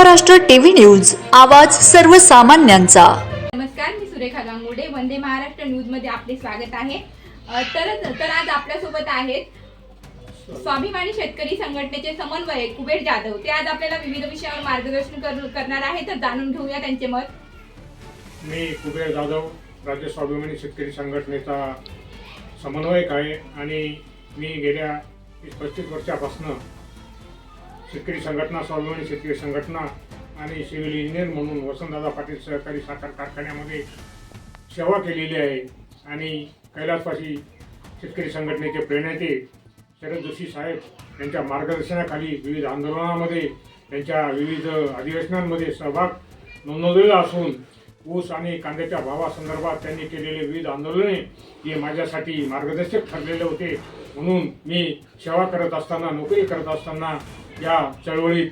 Maharashtra TV news आवाज सर्वसामान्यांचा. नमस्कार मी सुरेखा गांगुडे वंदे महाराष्ट्र न्यूजमध्ये आपले स्वागत आहे. तर तर आज आपल्यासोबत आहेत स्वाभिमानी शेतकरी संघटनेचे समन्वयक कुबेर जाधव. ते आज आपल्याला विविध विषयावर मार्गदर्शन कर- करणार आहेत तर जाणून घेऊया त्यांचे मत. मी कुबेर जाधव राज्य स्वाभिमानी शेतकरी संघटनेचा समन्वयक आहे आणि मी गेल्या पस्तीस वर्षापासून शेतकरी संघटना स्वाभिमानी शेतकरी संघटना आणि सिव्हिल इंजिनियर म्हणून वसंतदादा पाटील सहकारी साखर कारखान्यामध्ये सेवा केलेली आहे. आणि कैलासवासी शेतकरी संघटनेचे प्रेरणेते शरद जोशी साहेब यांच्या मार्गदर्शनाखाली विविध आंदोलनामध्ये त्यांच्या विविध अधिवेशनांमध्ये सहभाग नोंदवलेला असून ऊस आणि कांद्याच्या भावासंदर्भात त्यांनी केलेले विविध आंदोलने हे माझ्यासाठी मार्गदर्शक ठरलेले होते. म्हणून मी सेवा करत असताना नोकरी करत असताना या चळवळीत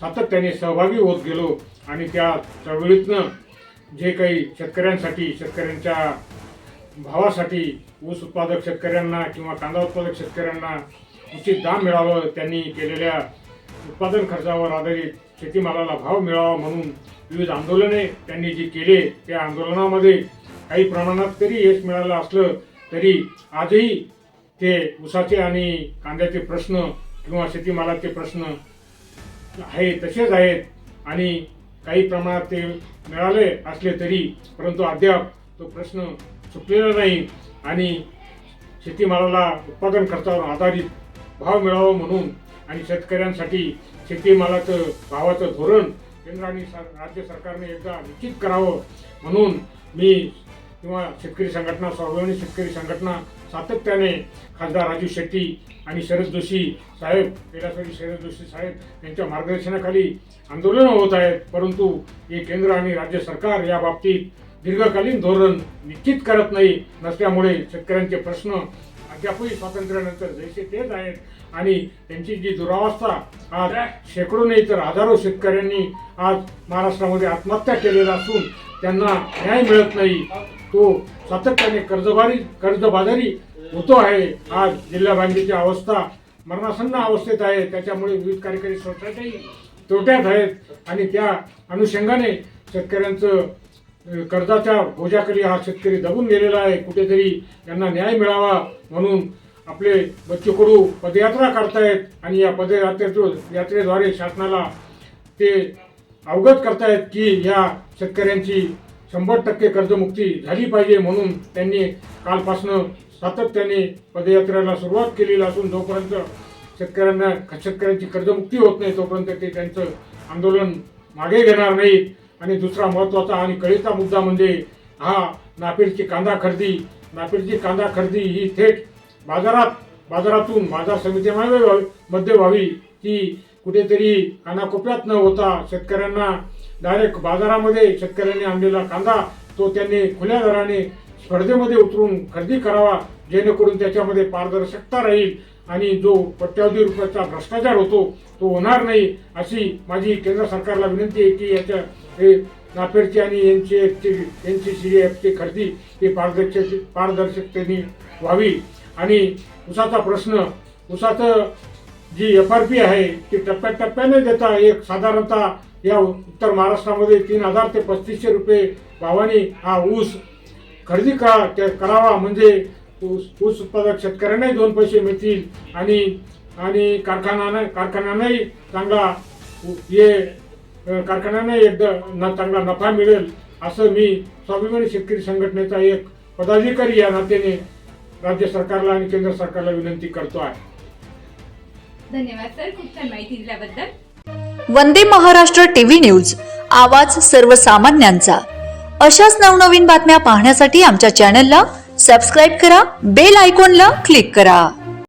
सातत्याने सहभागी होत गेलो आणि त्या चळवळीतनं जे काही शेतकऱ्यांसाठी शेतकऱ्यांच्या भावासाठी ऊस उत्पादक शेतकऱ्यांना किंवा कांदा उत्पादक शेतकऱ्यांना उचित दाम मिळावं त्यांनी केलेल्या उत्पादन खर्चावर आधारित शेतीमालाला भाव मिळावा म्हणून विविध आंदोलने त्यांनी जी केले त्या आंदोलनामध्ये काही प्रमाणात तरी यश मिळालं असलं तरी आजही ते ऊसाचे आणि कांद्याचे प्रश्न किंवा शेतीमालाचे प्रश्न आहे तसेच आहेत. आणि काही प्रमाणात ते मिळाले असले तरी परंतु अद्याप तो प्रश्न सुटलेला नाही. आणि शेतीमालाला उत्पादन खर्चावर आधारित भाव मिळावा म्हणून आणि शेतकऱ्यांसाठी शेतीमालाचं भावाचं धोरण केंद्र आणि राज्य सरकारने एकदा निश्चित करावं म्हणून मी किंवा शेतकरी संघटना स्वाभिमानी शेतकरी संघटना सातत्याने खासदार राजू शेट्टी आणि शरद जोशी साहेब कैलासवाडी शरद जोशी साहेब यांच्या मार्गदर्शनाखाली आंदोलनं होत आहेत. परंतु हे केंद्र आणि राज्य सरकार या बाबतीत दीर्घकालीन धोरण निश्चित करत नाही. नसल्यामुळे शेतकऱ्यांचे प्रश्न अद्यापही स्वातंत्र्यानंतर जैसे तेच आहेत आणि त्यांची जी दुरावस्था आज शेकडो नाही तर हजारो शेतकऱ्यांनी आज महाराष्ट्रामध्ये आत्महत्या केलेला असून त्यांना न्याय मिळत नाही. तो सातत्याने कर्जबारी कर्जबाजारी होतो आहे. आज जिल्हा बँकेची अवस्था मरणासन्न अवस्थेत आहे. त्याच्यामुळे विविध कार्यकारी संस्थाच्याही तोट्यात आहेत आणि त्या अनुषंगाने शेतकऱ्यांचं कर्जाच्या बोजाखाली हा शेतकरी दबून गेलेला आहे. कुठेतरी त्यांना न्याय मिळावा म्हणून आपले बच्चू कडू पदयात्रा करतायत आणि या पदयात्रेतून यात्रेद्वारे शासनाला ते अवगत करतायत की या शेतकऱ्यांची शंभर टक्के कर्जमुक्ती झाली पाहिजे म्हणून त्यांनी कालपासनं सातत्याने पदयात्रेला सुरुवात केलेली असून जोपर्यंत शेतकऱ्यांना शेतकऱ्यांची कर्जमुक्ती होत नाही तोपर्यंत ते त्यांचं आंदोलन मागे घेणार नाहीत. आणि दुसरा महत्त्वाचा आणि कळीचा मुद्दा म्हणजे हा नापेडची कांदा खरेदी. नापेडची कांदा खरेदी ही थेट बाजारात बाजारातून बाजार समितीमध्ये मध्ये व्हावी की कुठेतरी कानाकोपऱ्यात न होता शेतकऱ्यांना डायरेक्ट बाजारामध्ये शेतकऱ्यांनी आणलेला कांदा तो त्यांनी खुल्या दराने स्पर्धेमध्ये उतरून खरेदी करावा जेणेकरून त्याच्यामध्ये पारदर्शकता राहील आणि जो कोट्यावधी रुपयाचा भ्रष्टाचार होतो तो होणार नाही अशी माझी केंद्र सरकारला विनंती आहे की याच्या हे नाफेडची आणि एन सी एफची एन सी सी एफची खरेदी ही पारदर्शक पारदर्शकतेने व्हावी. आणि उसाचा प्रश्न उसाचं जी एफ आर पी आहे ती टप्प्याटप्प्याने देता एक साधारणतः या उत्तर महाराष्ट्रामध्ये तीन हजार ते पस्तीसशे रुपये भावाने हा ऊस खरेदी करा ते करावा. म्हणजे ऊस ऊस उत्पादक शेतकऱ्यांनाही दोन पैसे मिळतील आणि आणि कारखाना कारखान्यांनाही चांगला हे अ, एकदा न चांगला नफा मिळेल असं मी स्वाभिमानी शेतकरी संघटनेचा एक पदाधिकारी या नात्याने राज्य सरकारला आणि केंद्र सरकारला विनंती करतो आहे. धन्यवाद सर. खूप छान माहिती दिल्याबद्दल. वंदे महाराष्ट्र टीव्ही न्यूज आवाज सर्वसामान्यांचा. अशाच नवनवीन बातम्या पाहण्यासाठी आमच्या चॅनलला सबस्क्राईब करा बेल आयकॉनला क्लिक करा.